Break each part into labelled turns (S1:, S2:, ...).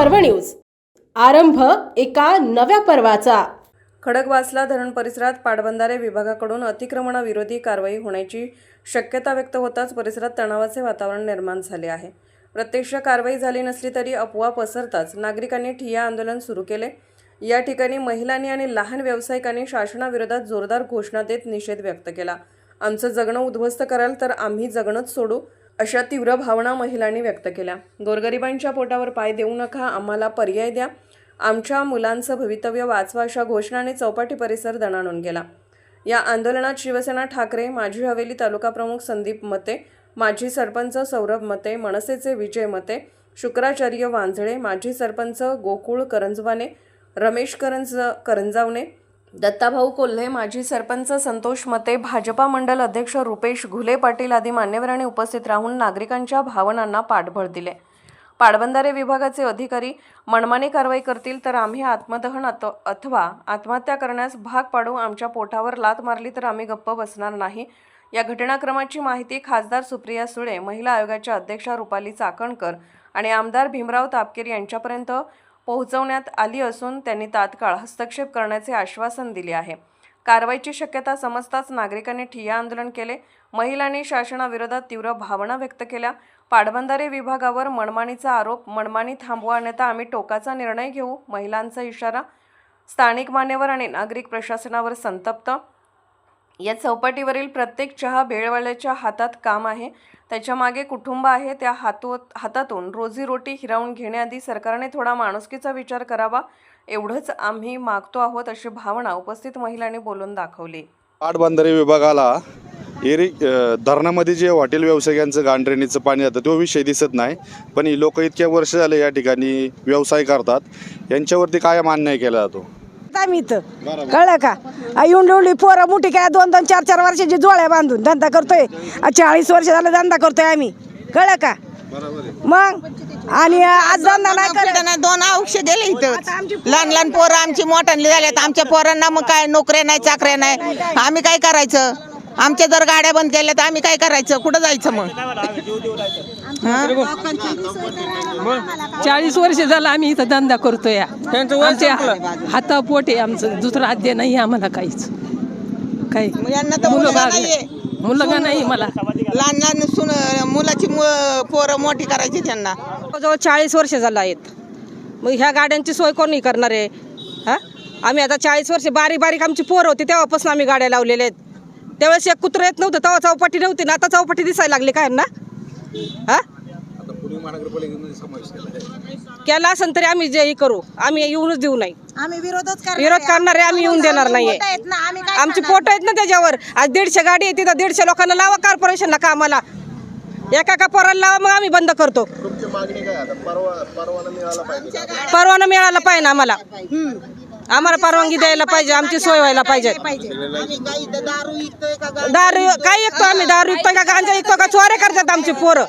S1: पर्व न्यूज. आरंभ एका नव्या पर्वाचा.
S2: खडकवासला धरण परिसरात पाटबंधारे विभागाकडून अतिक्रमणाविरोधी कारवाई होण्याची शक्यता व्यक्त होताच परिसरात तणावाचे वातावरण निर्माण झाले आहे. प्रत्यक्ष कारवाई झाली नसली तरी अफवा पसरताच नागरिकांनी ठिय्या आंदोलन सुरू केले. या ठिकाणी महिलांनी आणि लहान व्यावसायिकांनी शासनाविरोधात जोरदार घोषणा देत निषेध व्यक्त केला. आमचं जगणं उद्ध्वस्त कराल तर आम्ही जगणंच सोडू. अशा तीव्र भावना महिलांनी व्यक्त केल्या. गोरगरिबांच्या पोटावर पाय देऊ नका आम्हाला पर्याय द्या. आमच्या मुलांचं भवितव्य वाचवा अशा घोषणाने चौपाटी परिसर दणाणून गेला. या आंदोलनात शिवसेना ठाकरे माजी हवेली तालुका प्रमुख संदीप मते माजी सरपंच सौरभ मते मनसेचे विजय मते शुक्राचार्य वांझळे माजी सरपंच गोकुळ करंजवाने रमेश करंज करंजावणे दत्ताभाऊ कोल्हे माजी सरपंच संतोष मते भाजपा मंडल अध्यक्ष रुपेश घुले पाटील आदी मान्यवरांनी उपस्थित राहून नागरिकांच्या भावनांना पाठबळ दिले. पाटबंधारे विभागाचे अधिकारी मनमानी कारवाई करतील तर आम्ही आत्मदहन अथवा आत्महत्या करण्यास भाग पाडू आमच्या पोटावर लात मारली तर आम्ही गप्प बसणार नाही. या घटनाक्रमाची माहिती खासदार सुप्रिया सुळे महिला आयोगाच्या अध्यक्षा रुपाली चाकणकर आणि आमदार भीमराव तापकीर यांच्यापर्यंत पोहोचवण्यात आली असून त्यांनी तात्काळ हस्तक्षेप करण्याचे आश्वासन दिले आहे. कारवाईची शक्यता समजताच नागरिकांनी ठिय्या आंदोलन केले. महिलांनी शासनाविरोधात तीव्र भावना व्यक्त केल्या. पाटबंधारे विभागावर मनमानीचा आरोप मनमानी थांबवा अन्यथा आम्ही टोकाचा निर्णय घेऊ महिलांचा इशारा स्थानिक मान्यवर आणि नागरिक प्रशासनावर संतप्त. या चौपाटीवरील प्रत्येक चहा भेळवाल्याच्या हातात काम आहे. त्याच्यामागे कुटुंब आहे त्या हातो हातातून रोजीरोटी हिरावून घेण्याआधी सरकारने थोडा माणुसकीचा विचार करावा एवढंच आम्ही मागतो आहोत अशी भावना उपस्थित महिलांनी बोलून दाखवली.
S3: पाटबंधारे विभागाला एरी धरणामध्ये जे हॉटेल व्यावसायिकांचं गांढरेणीचं पाणी जातं तो विषय दिसत नाही. पण ही लोक इतक्या वर्ष झाले या ठिकाणी व्यवसाय करतात. यांच्यावरती काय अन्याय केला जातो?
S4: आम्ही इथं. कळलं का? येऊन येऊन पोरं मोठी काय दोन दोन चार चार वर्षाची जोळ्या बांधून धंदा करतोय. चाळीस वर्ष झालं धंदा करतोय आम्ही. कळलं का? मग? आणि आज धंदा नाही करत
S5: ना दोन औषध दिले इथं. लहान लहान पोरं आमची मोठ्यांनी झाल्यात. आमच्या पोरांना मग काय? नोकऱ्या नाही चाकऱ्या नाही. आम्ही काय करायचं? आमच्या जर गाड्या बंद केल्या तर आम्ही काय करायचं? कुठं जायचं मग?
S6: चाळीस वर्ष झालं आम्ही इथं धंदा करतोय. आमच्या हाता पोट आहे आमचं. दुसरं आद्य नाही आम्हाला काहीच. काही
S5: मग यांना तर
S6: मुलगा नाही मला.
S5: लहान लहान सुन मुलाची मु- पोरं मोठी करायची त्यांना.
S4: जवळ चाळीस वर्ष झालं आहेत. मग ह्या गाड्यांची सोय कोणी करणार आहे? हा? आम्ही आता चाळीस वर्ष बारीक बारीक आमची पोरं होती तेव्हापासून आम्ही गाड्या लावलेल्या आहेत. त्यावेळेस एक कुत्रं येत नव्हतं तेव्हा चौपाटी नव्हती ना आता चौपाटी दिसायला लागली काय ना हा? केला असेल तरी आम्ही जे करू. आम्ही येऊनच देऊ नाही.
S5: आम्ही विरोधच
S4: विरोध करणारे आम्ही येऊन देणार नाहीये. आमची फोटो आहेत ना त्याच्यावर. आज दीडशे गाडी आहे तिथं दीडशे लोकांना लावा कॉर्पोरेशनला कामाला एका एका पोराला लावा मग आम्ही बंद करतो. परवाना मिळाला पाहिजे ना आम्हाला. आम्हाला परवानगी द्यायला पाहिजे आमची सोय व्हायला पाहिजे. दारू काय विकतो आम्ही? दारू विकतो का गांजा विकतो का? चोऱ्या करतात आमची पोरं.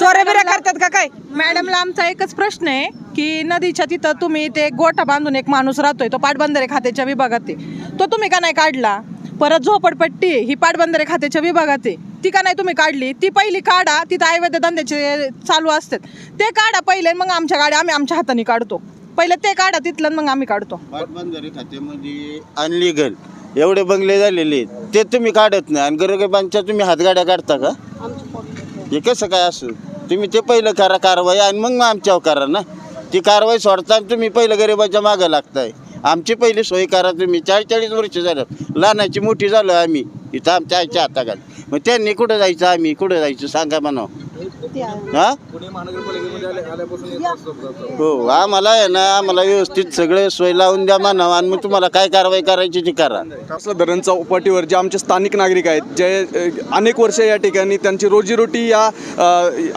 S4: चोऱ्या बिऱ्या करतात का काय?
S7: मॅडमला आमचा एकच प्रश्न आहे की नदीच्या तिथं तुम्ही ते गोठा बांधून एक माणूस राहतोय तो पाटबंधारे खात्याच्या विभागात आहे. तो तुम्ही का नाही काढला? परत झोपडपट्टी ही पाटबंधारे खात्याच्या विभागात आहे. ती का नाही तुम्ही काढली? ती पहिली काढा तिथं अवैध धंद्याचे चालू असतात. ते काढा पहिले मग आमच्या गाड्या आम्ही आमच्या हाताने काढतो. पहिले ते काढा तिथलं मग आम्ही काढतो.
S8: पाटबंधारे खात्यामध्ये अनलिगल एवढे बंगले झालेले आहेत. ते तुम्ही काढत नाही. आणि गरिबांच्या तुम्ही हातगाड्या काढता का? हे कसं काय असू? तुम्ही ते पहिलं करा कारवाई. आणि मग आमच्यावर करा ना. ती कारवाई सोडता तुम्ही पहिलं गरिबाच्या मागं लागताय. आमची पहिली सोय करा तुम्ही. चाळीस चाळीस वर्ष झालं. लहानाची मोठी झालो आम्ही. इथं आमच्या आईच्या हाताखाली. मग त्यांनी कुठं जायचं? आम्ही कुठं जायचं? सांगा म्हणा हा? हो आम्हाला आहे ना आम्हाला व्यवस्थित सगळे सोय लावून द्या म्हणावं आणि मग तुम्हाला काय कारवाई करायची ती करा.
S3: कासला धरण चौपाटीवर जे आमचे स्थानिक नागरिक आहेत जे अ, अनेक वर्ष या ठिकाणी त्यांची रोजीरोटी या अ,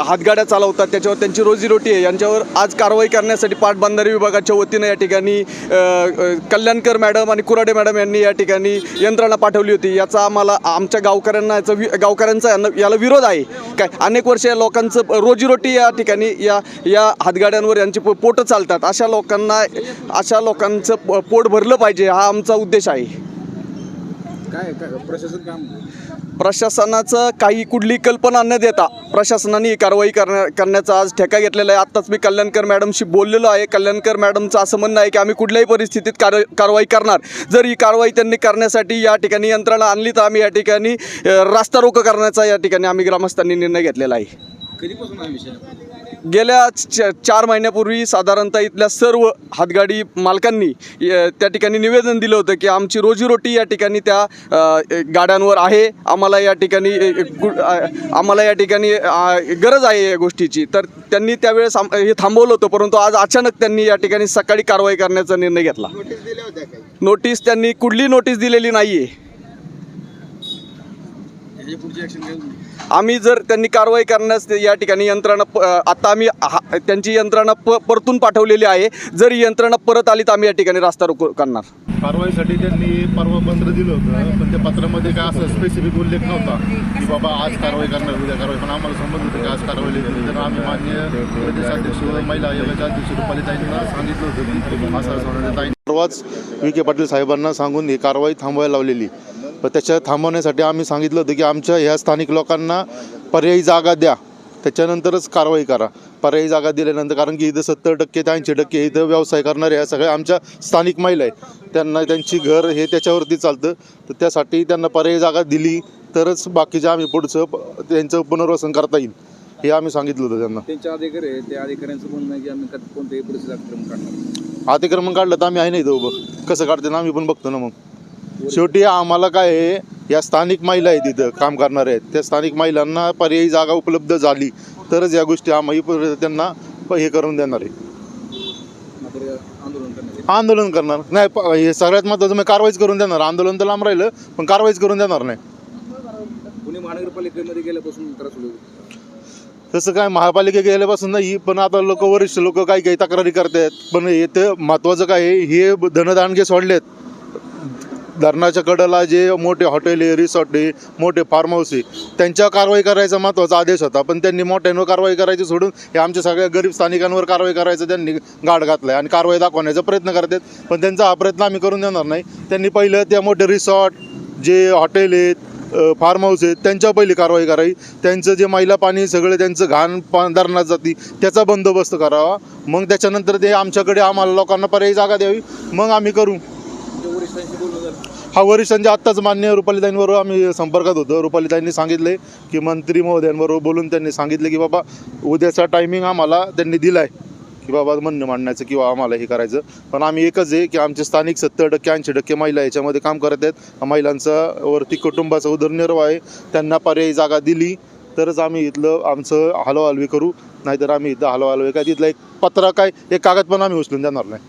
S3: हातगाड्या चालवतात त्याच्यावर त्यांची रोजीरोटी आहे यांच्यावर आज कारवाई करण्यासाठी पाटबंधारे विभागाच्या वतीनं या ठिकाणी अ, अ, कल्याणकर मॅडम आणि कुराडे मॅडम यांनी या ठिकाणी यंत्रणा पाठवली होती. याचा आम्हाला आमच्या गावकऱ्यांना याचा वि गावकऱ्यांचा यांना- याला विरोध आहे. काय अनेक वर्ष या लोकांचं रोजीरोटी या ठिकाणी या या हातगाड्यांवर यांची पो- पोटं चालतात. अशा लोकांना अशा लोकांचं प- पोट भरलं पाहिजे हा आमचा उद्देश आहे.
S9: काय प्रशासन काम?
S3: प्रशासनाचं काही कुठली कल्पना न देता प्रशासनाने ही कारवाई करण्या करण्याचा आज ठेका घेतलेला आहे. आत्ताच मी कल्याणकर मॅडमशी बोललेलो आहे. कल्याणकर मॅडमचं असं म्हणणं आहे की आम्ही कुठल्याही परिस्थितीत कार कारवाई करणार. जर ही कारवाई त्यांनी करण्यासाठी या ठिकाणी यंत्रणा आणली तर आम्ही या ठिकाणी रास्ता रोको करण्याचा या ठिकाणी आम्ही ग्रामस्थांनी निर्णय घेतलेला आहे. गेल्या च- चार महिन्यापूर्वी साधारणतः इथल्या सर्व हातगाडी मालकांनी य- त्या ठिकाणी निवेदन दिलं होतं की आमची रोजीरोटी या ठिकाणी त्या अ, गाड्यांवर आहे. आम्हाला या ठिकाणी अ, गु- अ, आम्हाला या ठिकाणी अ, गरज आहे या गोष्टीची. तर त्यांनी त्यावेळेस आम- हे थांबवलं होतं परंतु आज अचानक त्यांनी या ठिकाणी सकाळी कारवाई करण्याचा निर्णय घेतला. नोटीस त्यांनी कुठली नोटीस दिलेली नाही आहे आम्ही जर त्यांनी कारवाई करण्यास ते या ठिकाणी यंत्रणा प आता आम्ही हा- त्यांची यंत्रणा प परतून पाठवलेली आहे. जर ही यंत्रणा परत आली तर आम्ही या ठिकाणी रास्ता रोको करणार.
S9: कारवाईसाठी त्यांनी परवा पत्र दिलं होतं पण त्या पत्रामध्ये काय असं स्पेसिफिक उल्लेख नव्हता की बाबा आज कारवाई करणार उद्या कारवाई. पण आम्हाला समजत होतं की आज कारवाई केली तर आम्ही मान्य प्रदेशाध्यक्ष महिला आयोगाच्या अध्यक्ष रुपालीताईंना सांगितलं होतं. की असं असं होणार ताई
S10: परवाच विखे पाटील साहेबांना सांगून ही कारवाई थांबवायला लावलेली. पण त्याच्या थांबवण्यासाठी आम्ही सांगितलं होतं की आमच्या ह्या स्थानिक लोकांना पर्यायी जागा द्या. त्याच्यानंतरच कारवाई करा. पर्यायी जागा दिल्यानंतर कारण की इथं सत्तर टक्के ते ऐंशी टक्के इथं व्यवसाय करणारे ह्या सगळ्या आमच्या स्थानिक महिला आहे त्यांना त्यांची घर हे त्याच्यावरती चालतं. तर त्यासाठी त्यांना पर्यायी जागा दिली तरच बाकीचे आम्ही पुढचं त्यांचं पुनर्वसन करता येईल. हे आम्ही सांगितलं होतं त्यांना.
S11: त्यांच्या अधिकारी आहे त्या अधिकाऱ्यांचं म्हणणं आहे की आम्ही कधी कोणत्याही परिस्थितीत अतिक्रमण काढणार
S10: अतिक्रमण काढलं तर आम्ही आहे नाही इथं उभं. कसं काढते ना आम्ही पण बघतो ना मग. शेवटी आम्हाला काय आहे या स्थानिक महिला आहेत तिथं काम करणाऱ्या आहेत. त्या स्थानिक महिलांना पर्यायी जागा उपलब्ध झाली तरच या गोष्टी आम्ही त्यांना हे करून देणार आहे.
S11: आंदोलन
S10: करणार. नाही हे सगळ्यात महत्त्वाचं मी कारवाईच करून देणार. आंदोलन तर लांब राहिलं पण कारवाईच करून देणार नाही.
S11: पुणे महानगरपालिकेमध्ये गेल्यापासून
S10: तसं काय महापालिका गेल्यापासून नाही पण आता लोक वरिष्ठ लोक काही काही तक्रारी करतायत. पण इथं महत्त्वाचं काय हे धनदानगे सोडलेत. धरणाच्या कडेला जे मोठे हॉटेल आहे रिसॉर्ट आहे मोठे फार्म हाऊस आहे त्यांच्यावर कारवाई करायचा महत्त्वाचा आदेश होता. पण त्यांनी मोठ्यांवर कारवाई करायची सोडून हे आमच्या सगळ्या गरीब स्थानिकांवर कारवाई करायचं त्यांनी गाड आहे आणि कारवाई दाखवण्याचा प्रयत्न करतात. पण त्यांचा हा प्रयत्न आम्ही करून देणार नाही. त्यांनी पहिलं त्या मोठे रिसॉर्ट जे हॉटेल आहेत फार्म हाऊस आहेत त्यांच्यावर पहिली कारवाई करावी. त्यांचं जे मैला पाणी सगळं त्यांचं घाण पा धरणात जाती त्याचा बंदोबस्त करावा. मग त्याच्यानंतर ते आमच्याकडे आम्हाला लोकांना पर्यायी जागा द्यावी. मग आम्ही करू. हा वरिष्ठांच्या आत्ताच मान्य रुपालीताईंबरोबर आम्ही संपर्कात होतो. रुपालीताईंनी सांगितले की मंत्री महोदयांबरोबर बोलून त्यांनी सांगितले की बाबा उद्याचा टायमिंग आम्हाला त्यांनी दिला आहे की बाबा म्हणणं मांडण्याचं किंवा आम्हाला हे करायचं. पण आम्ही एकच आहे की आमचे स्थानिक सत्तर टक्के ऐंशी टक्के महिला याच्यामध्ये काम करत आहेत. महिलांचा वरती कुटुंबाचा उदरनिर्वाह आहे. त्यांना पर्यायी जागा दिली तरच आम्ही इथलं आमचं हलवाहलवी करू. नाहीतर आम्ही इथं हलवाहलवी काय तिथलं एक पत्र काय एक कागद पण आम्ही उचलून देणार नाही.